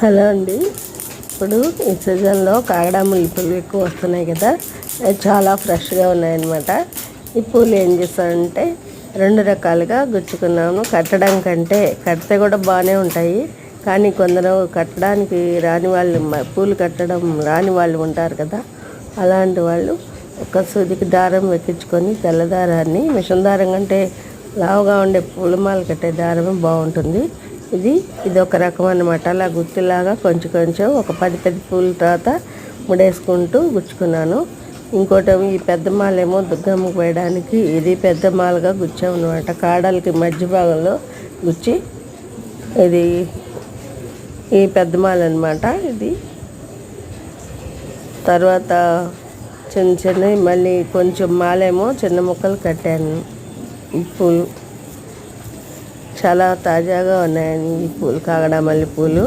Hello అండి. ఇప్పుడు ఈ సీజన్లో కాగడా పూలు ఎక్కువ వస్తున్నాయి కదా. చాలా ఫ్రెష్గా ఉన్నాయన్నమాట. ఈ పూలు ఏం చేస్తానంటే రెండు రకాలుగా గుచ్చుకున్నాను కట్టడం కంటే కడితే కూడా బాగానే ఉంటాయి. కానీ కొందరు కట్టడానికి రాని వాళ్ళు పూలు కట్టడం రాని వాళ్ళు ఉంటారు కదా. అలాంటి వాళ్ళు ఒక సూదికి దారం ఎక్కించుకొని తెల్ల దారాన్ని మిషన్ దారం కంటే లావుగా ఉండే పూలమాల కట్టే దారమే బాగుంటుంది. ఇది ఇది ఒక రకం అన్నమాట. అలా గుత్తిలాగా కొంచెం కొంచెం ఒక పది పది పూల తర్వాత ముడేసుకుంటూ గుచ్చుకున్నాను. ఇంకోటి ఈ పెద్ద మాలేమో దుర్గమ్మకు వేయడానికి ఇది పెద్ద మాలగా గుచ్చామన్నమాట కాడలకి మధ్య భాగంలో గుచ్చి ఇది ఈ పెద్ద మాల అనమాట ఇది. తర్వాత చిన్న చిన్నవి మళ్ళీ కొంచెం మాలేమో చిన్న ముక్కలు కట్టాను. ఈ పూలు. చాలా తాజాగా ఉన్నాయండి ఈ పూలు కాగడా మల్లె పూలు.